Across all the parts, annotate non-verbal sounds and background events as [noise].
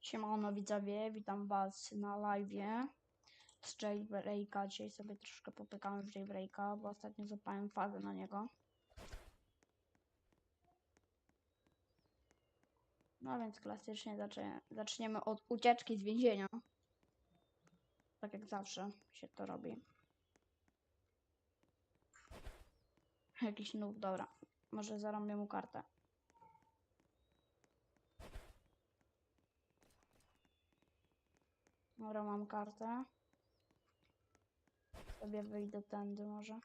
Siemano widzowie, witam was na live'ie z Jailbreaka. Dzisiaj sobie troszkę popykałem w Jailbreaka, bo ostatnio złapałem fazę na niego. No więc klasycznie zacznie, zaczniemy od ucieczki z więzienia. Tak jak zawsze się to robi. Jakiś noob, dobra. Może zarąbię mu kartę. Dobra, mam kartę. Sobie wyjdę tędy może.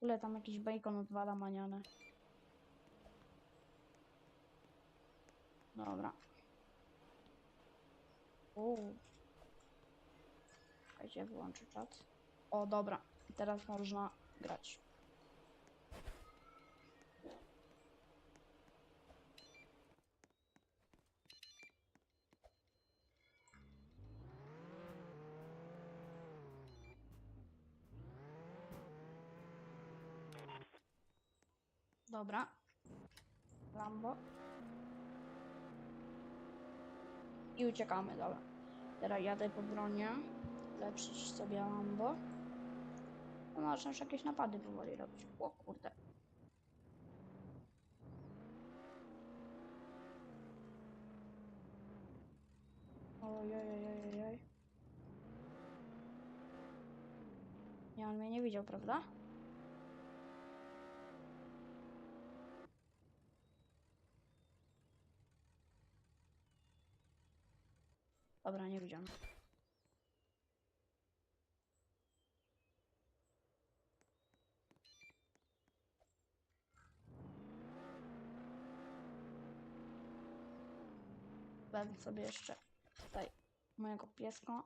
Ile tam jakiś bacon odwala maniany. Dobra. Uuu. Czekajcie, wyłączę czat. O, dobra. Teraz można grać. Dobra. Lambo. I uciekamy, dobra. Teraz jadę po bronię. Leczyć sobie Lambo. No można już jakieś napady powoli robić. O kurde. Ojej. Nie, on mnie nie widział, prawda? Dobra, nie widziałem. Wezmę sobie jeszcze tutaj mojego pieska.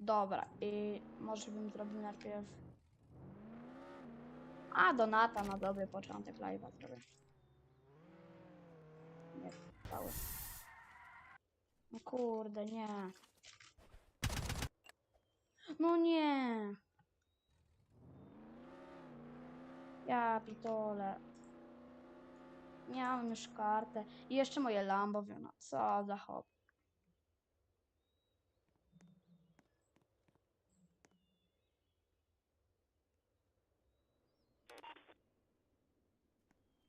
Dobra, i może bym zrobił najpierw... A, Donata na dobry początek live'a zrobię. Nie, cały. No kurde, nie. No nie. Ja pitole. Miałem już kartę. I jeszcze moje Lambo, no co za hop.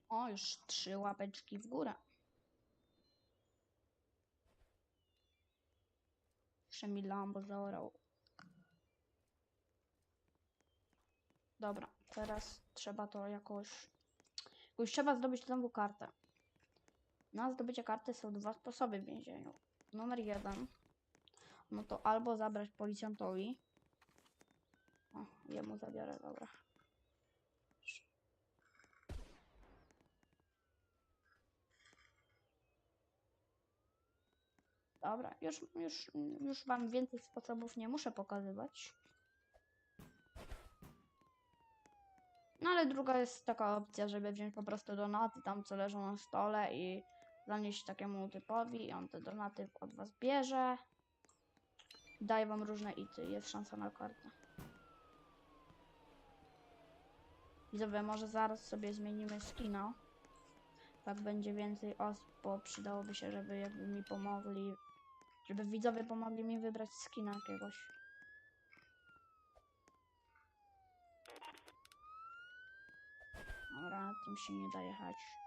O, już trzy łapeczki w górę. Jeszcze mi zaorał. Dobra, teraz trzeba to jakoś... Już trzeba zdobyć znowu kartę. Na zdobycie karty są dwa sposoby w więzieniu. Numer jeden. No to albo zabrać policjantowi. O, jemu zabiorę, dobra. Dobra, już, już, już wam więcej sposobów nie muszę pokazywać. No ale druga jest taka opcja, żeby wziąć po prostu donaty tam, co leżą na stole i zanieść takiemu typowi i on te donaty od was bierze. Daje wam różne ity, jest szansa na kartę. Widzowie, może zaraz sobie zmienimy skina. Tak będzie więcej osób, bo przydałoby się, żeby jakby mi pomogli, żeby widzowie pomogli mi wybrać skina jakiegoś. Dobra, tym się nie da jechać.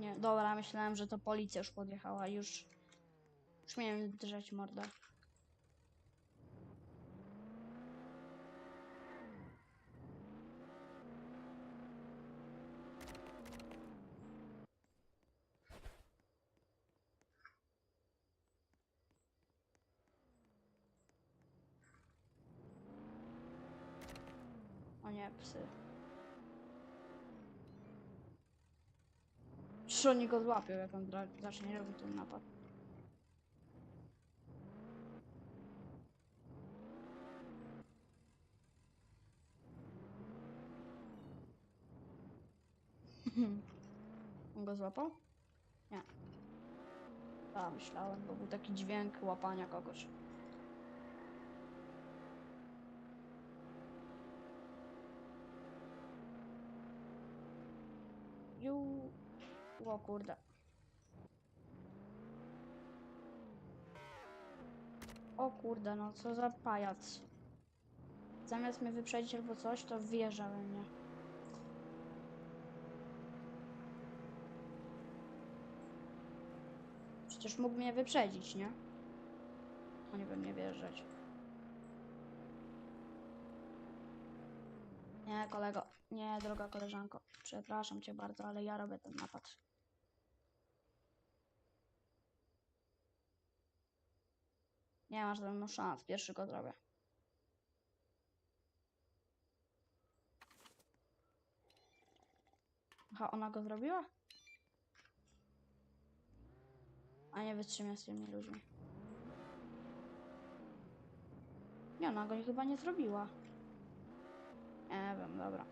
Nie, dobra, myślałem, że to policja już podjechała. Już, już miałem drżeć morda. Nie, psy. Czy oni go złapią, jak on zacznie robić ten napad? On go złapał? Nie. A, myślałem, bo był taki dźwięk łapania kogoś. Ju. O kurde. O kurde, no co za pajac. Zamiast mnie wyprzedzić albo coś, to wjeżdża we mnie. Przecież mógł mnie wyprzedzić, nie? A nie we mnie wjeżdżać. Nie, kolego. Nie, droga koleżanko. Przepraszam cię bardzo, ale ja robię ten napad. Nie masz ze mną szans. Pierwszy go zrobię. Aha, ona go zrobiła? A nie wytrzymie z tymi ludźmi. Nie, ona go chyba nie zrobiła. Nie wiem, dobra.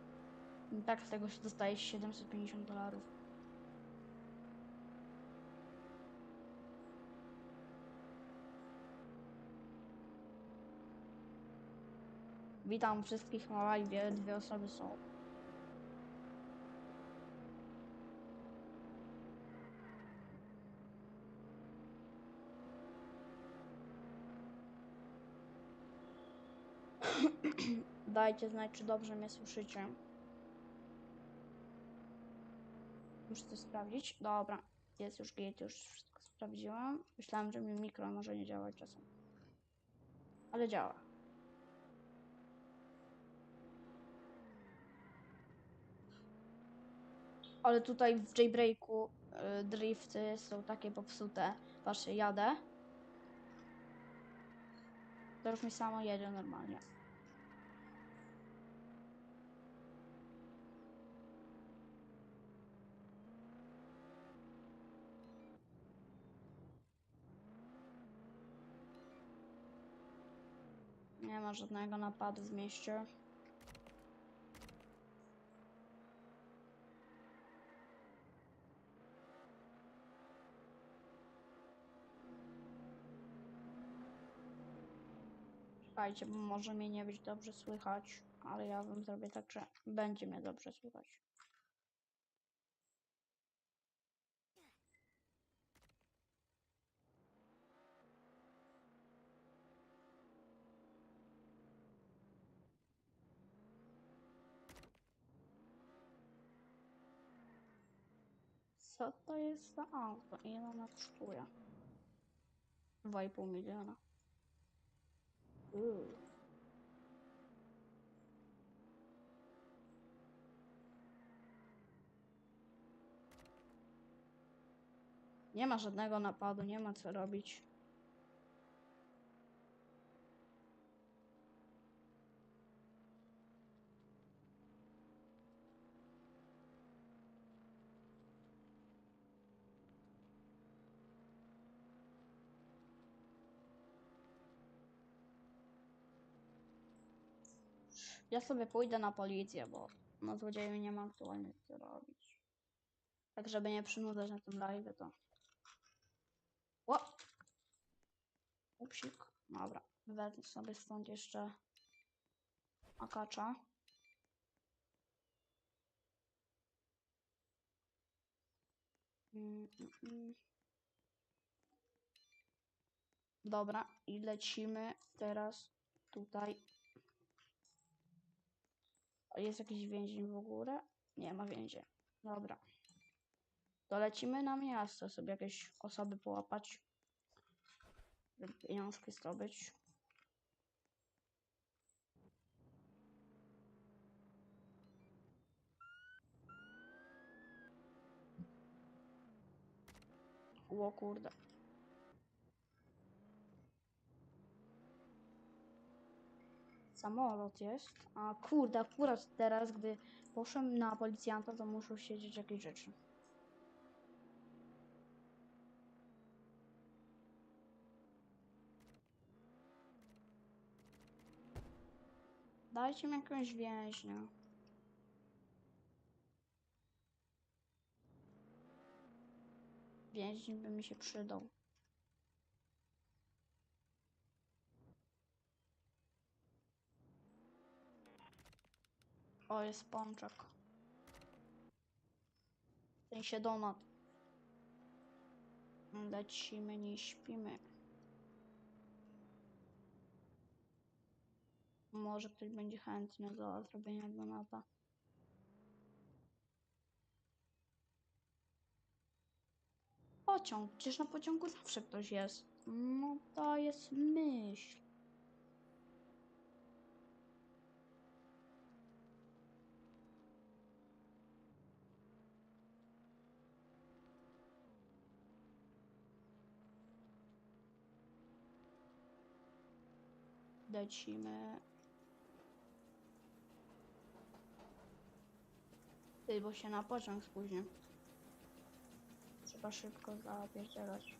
Tak z tego się dostaje 750 dolarów. Witam wszystkich na live. Dwie osoby są. [coughs] Dajcie znać, czy dobrze mnie słyszycie. Muszę to sprawdzić. Dobra, jest już gate, już wszystko sprawdziłam. Myślałam, że mi mikro może nie działać czasem. Ale działa. Ale tutaj w jailbreaku y, drifty są takie popsute. Patrzcie, jadę. To już mi samo jedzie normalnie. Nie ma żadnego napadu w mieście. Czekajcie, bo może mnie nie być dobrze słychać, ale ja wam zrobię tak, że będzie mnie dobrze słychać. Co to jest za auto? Ile ona kosztuje? 2,5 miliona. Nie ma żadnego napadu, nie ma co robić. Ja sobie pójdę na policję, bo na złodzieju nie mam aktualnie co robić. Tak, żeby nie przynudzać na tym live, to... O! Upsik. Dobra. Wezmę sobie stąd jeszcze akacza. Mm, mm, mm. Dobra, i lecimy teraz tutaj. Jest jakiś więzień w ogóle? Nie ma więzień. Dobra. To lecimy na miasto sobie jakieś osoby połapać. Żeby pieniążki zdobyć. O kurde. Samolot jest. A kurde, akurat teraz, gdy poszłem na policjanta, to muszą siedzieć jakieś rzeczy. Dajcie mi jakąś więźnia. Więźń by mi się przydał. O, jest pączek. Ten się donat. Lecimy, nie śpimy. Może ktoś będzie chętny do zrobienia donata. Pociąg. Przecież na pociągu zawsze ktoś jest. No to jest myśl. Lecimy. Ty, bo się na pociąg spóźnię. Trzeba szybko zapierdzielać.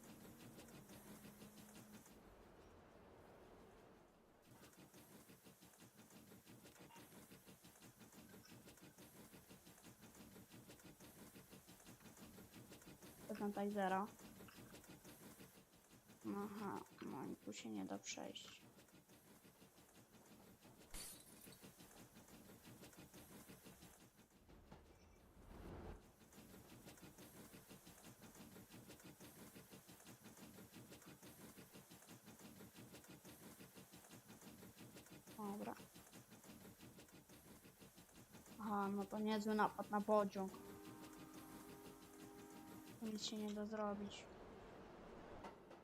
Wezmę Tizera. Aha, no i tu się nie da przejść. Dobra. Aha, no to niezły napad na pociąg. Nic się nie da zrobić.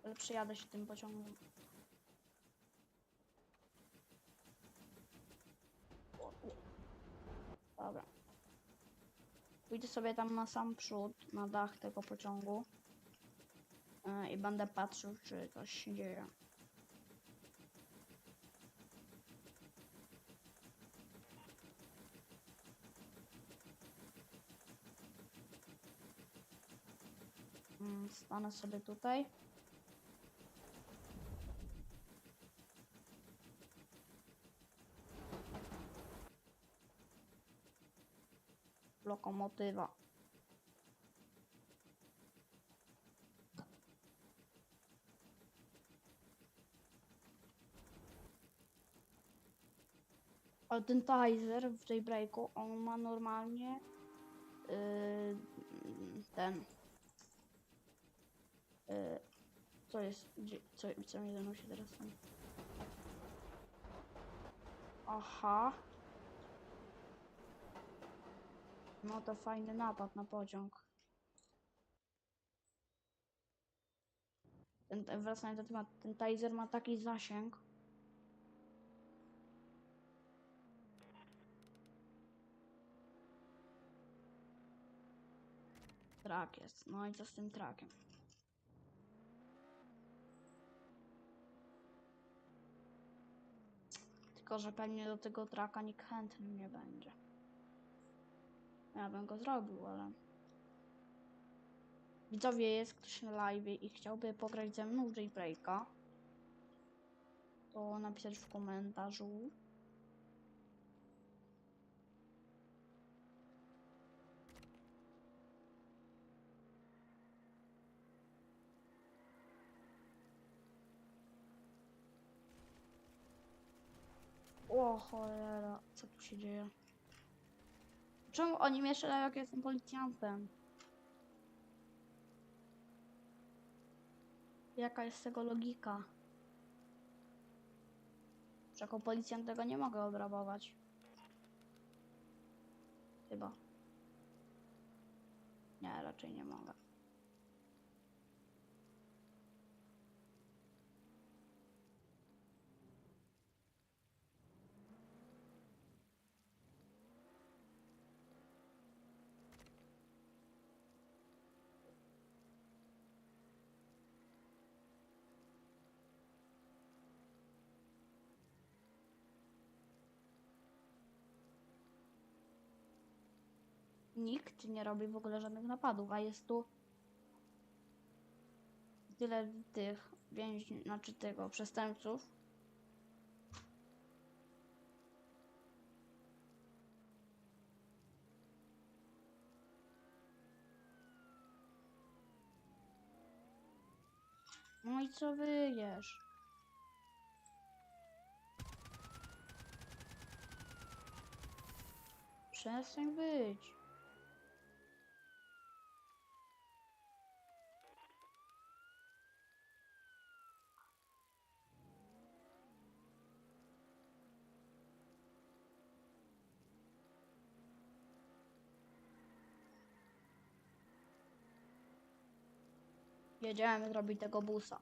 Ale przyjadę się tym pociągiem. Dobra. Pójdę sobie tam na sam przód, na dach tego pociągu. Yy, I będę patrzył, czy coś się dzieje. Stanę sobie tutaj. Lokomotywa. Ale ten Tizer w Jailbreaku, on ma normalnie yy, ten yy, co jest, gdzie, co, co mi ze mną się teraz tam Aha. No to fajny napad na pociąg. Ten, wracając do tematu, ten taser ma taki zasięg. Trak jest. No i co z tym trakiem? Tylko, że pewnie do tego traka nikt chętny nie będzie. Ja bym go zrobił, ale... Widzowie, jest ktoś na live i chciałby pograć ze mną w Jailbreaka, to napisać w komentarzu. O cholera, co tu się dzieje? Czemu oni mnie strzelają, jak jestem policjantem? Jaka jest tego logika? Jako policjant tego nie mogę obrabować. Chyba. Nie, raczej nie mogę. Nikt nie robi w ogóle żadnych napadów, a jest tu tyle tych więźniów, znaczy tego, przestępców. No i co wyjesz? Przestań być. Jedziemy zrobić tego busa.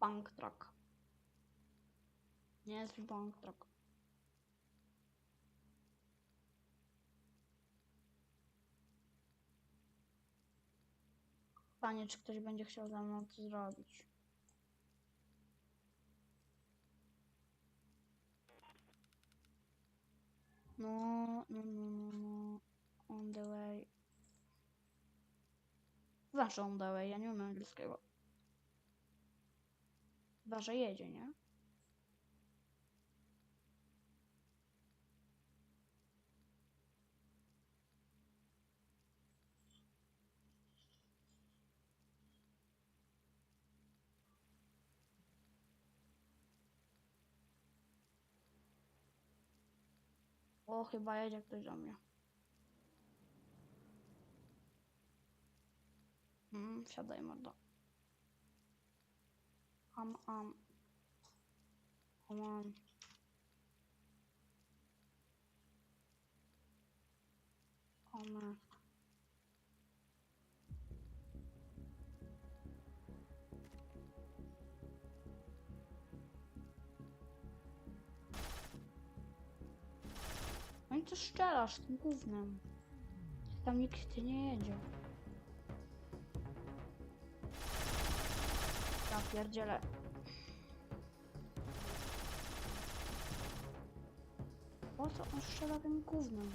Bank truck. Nie jest bank truck. Panie, czy ktoś będzie chciał ze mną to zrobić? No, no, no, no, no. On the way. Zawsze on the way, ja nie umiem angielskiego. Chyba, że jedzie, nie? O, chyba jedzie ktoś do mnie. Mm, wsiadaj mordo. Am, am. Come on. Come on. Co szczelasz tym gównem? Tam nikt nie jedzie. Ja pierdzielę. Po co on strzela tym gównem?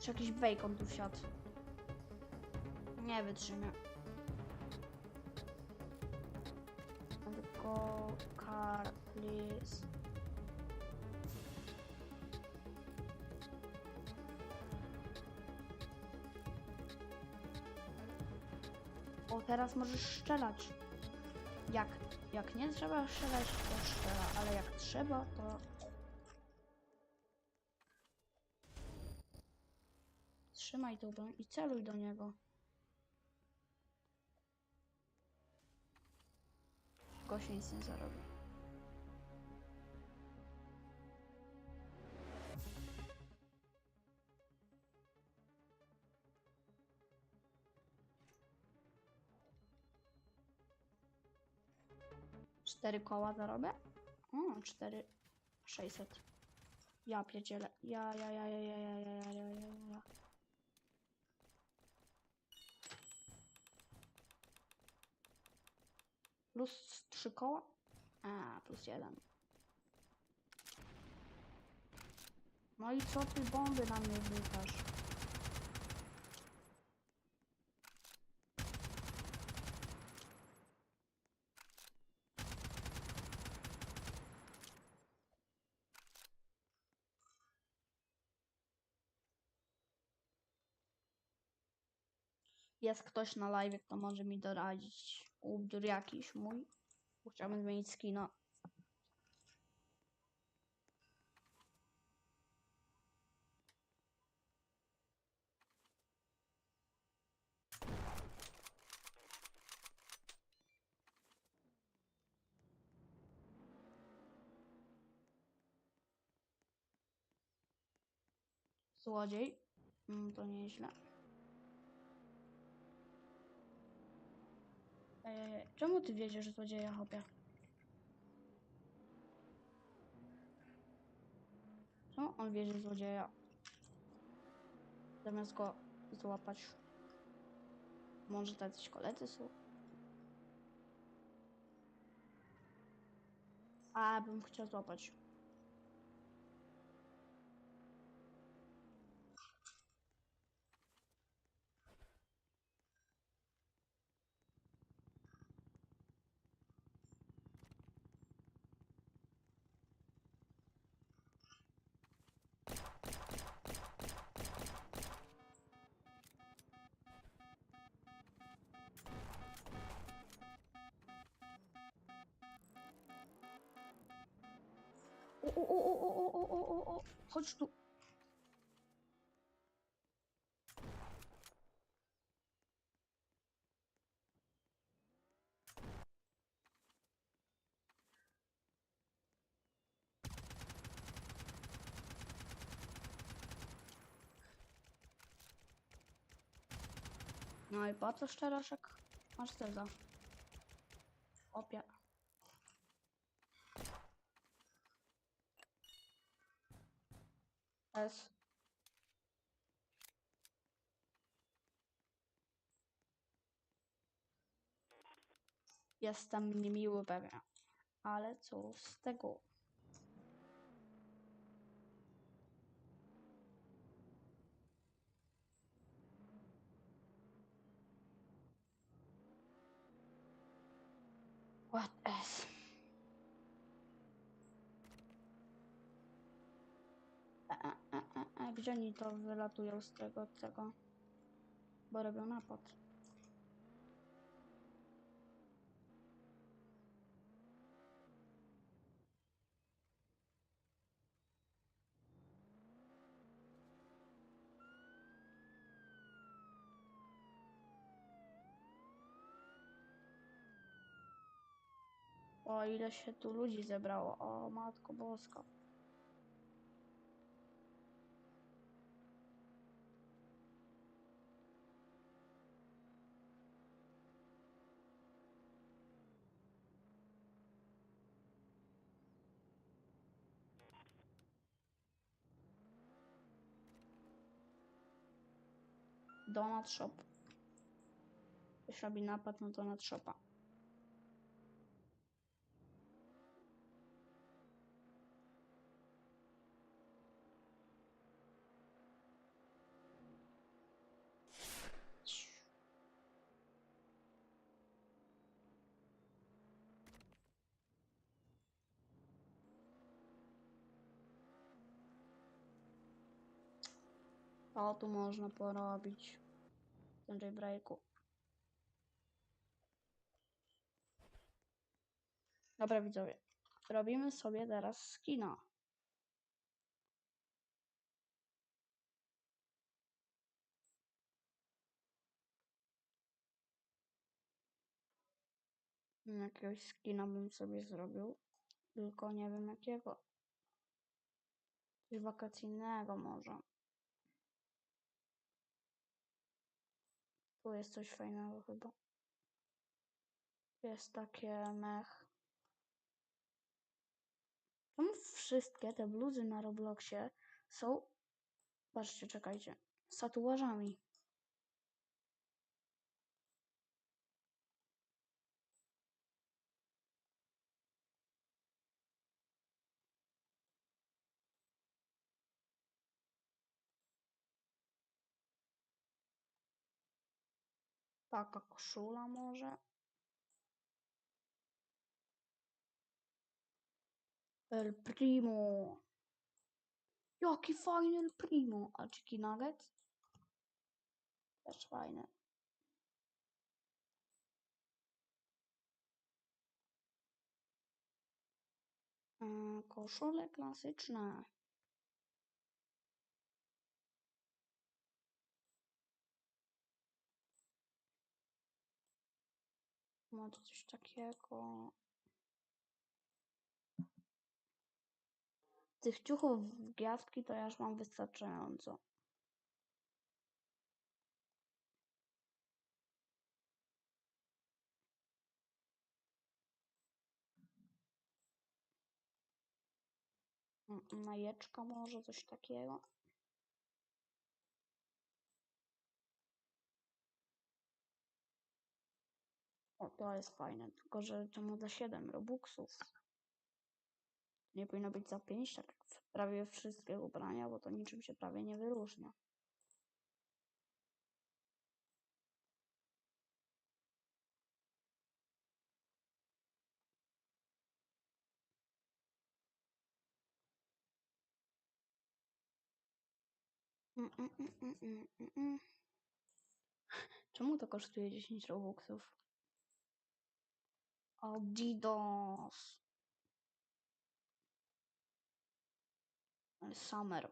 Czy jakiś bacon tu wsiadł? Nie wytrzymie. Teraz możesz strzelać. Jak, jak nie trzeba strzelać, to strzela, ale jak trzeba, to... Trzymaj tą broń i celuj do niego. Gość nic nie zarobi. Cztery koła zarobię? O, cztery... Sześćset. Ja pierdzielę. Ja, ja, ja, ja, ja, ja, ja, ja, ja, ja, ja. Plus trzy koła? A, plus jeden. No i co ty bomby na mnie rzucasz? Jest ktoś na live, kto może mi doradzić ubiór jakiś mój. Chciałbym zmienić skina. Złodziej. Mm, to nieźle. Eee, czemu ty wiedziesz, złodzieja hopie? No, on wierzy złodzieja. Zamiast go złapać. Może tacy koledzy są. A, bym chciał złapać. O, o, o, o, o, o, o, o, chodź tu. No i po co szczeroszek? Masz tego. Opie. S. Jestem niemiły pewnie. Ale co z tego? What is? E, e, e, e, e, Gdzie oni to wylatują z tego, tego? Bo robią napad. O, ile się tu ludzi zebrało. O, Matko Boska. Donut Shop. Ktoś robi napad na Donut Shopa. Co tu można porobić tym jailbreaku? Dobra widzowie, robimy sobie teraz skina. Jakiegoś skina bym sobie zrobił, tylko nie wiem jakiego. Coś wakacyjnego może. Jest coś fajnego chyba. Jest takie mech. Czemu wszystkie te bluzy na Robloxie są... Patrzcie, czekajcie. Z tatuażami. Taka koszula może. El Primo. Jaki fajny El Primo. A Chicken Nugget? Też fajny. Yy, koszule klasyczne. Może coś takiego. Tych ciuchów w gwiazdki to ja już mam wystarczająco. O, Mm, Majeczka może, coś takiego. O, to jest fajne, tylko że czemu za 7 robuxów? Nie powinno być za 5, tak jak prawie wszystkie ubrania, bo to niczym się prawie nie wyróżnia. Mm, mm, mm, mm, mm, mm, mm. Czemu to kosztuje 10 robuxów? Adidas. Summer.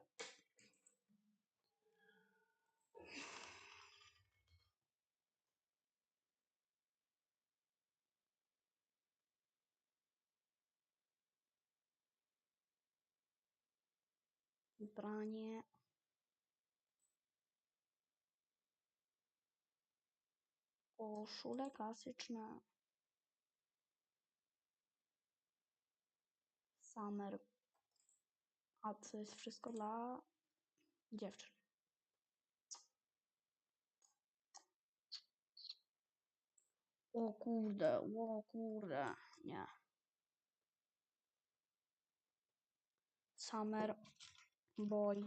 Ubranie. Koszule klasyczne. Summer. A to jest wszystko dla dziewczyn. O kurde, o kurde, nie. Summer boy.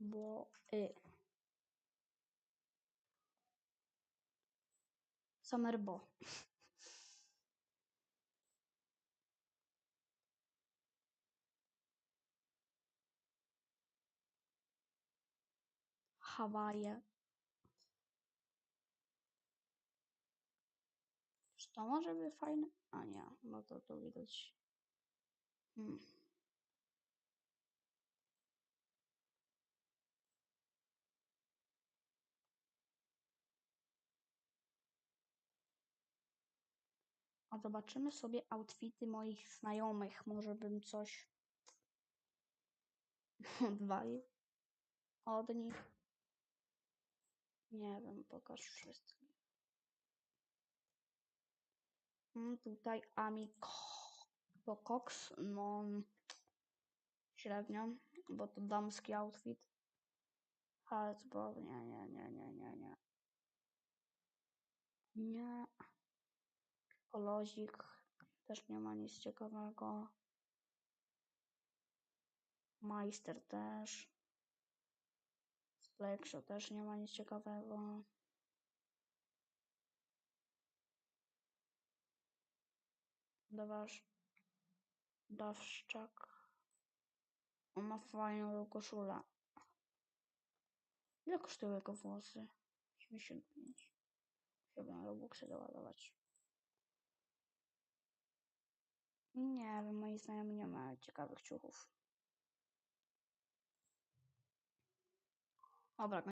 Bo y. Summer bo. Hawaje. Czy to może być fajne? A nie, no to tu widać. Hmm. A zobaczymy sobie outfity moich znajomych. Może bym coś [laughs] odwalił od nich. Nie wiem, pokaż wszystkich. Mm, tutaj Amik bo Cox, no średnio, bo to damski outfit. Halsbo, nie, nie, nie, nie, nie, nie. Nie. Kolozik, też nie ma nic ciekawego. Majster też. Splexio też nie ma nic ciekawego. Dawasz. Dawszczak. On ma fajną koszulę. Ile kosztują jego włosy? 85. Chciałbym Robuxy doładować. Nie wiem, moi znajomi nie mają ciekawych ciuchów. Dobra,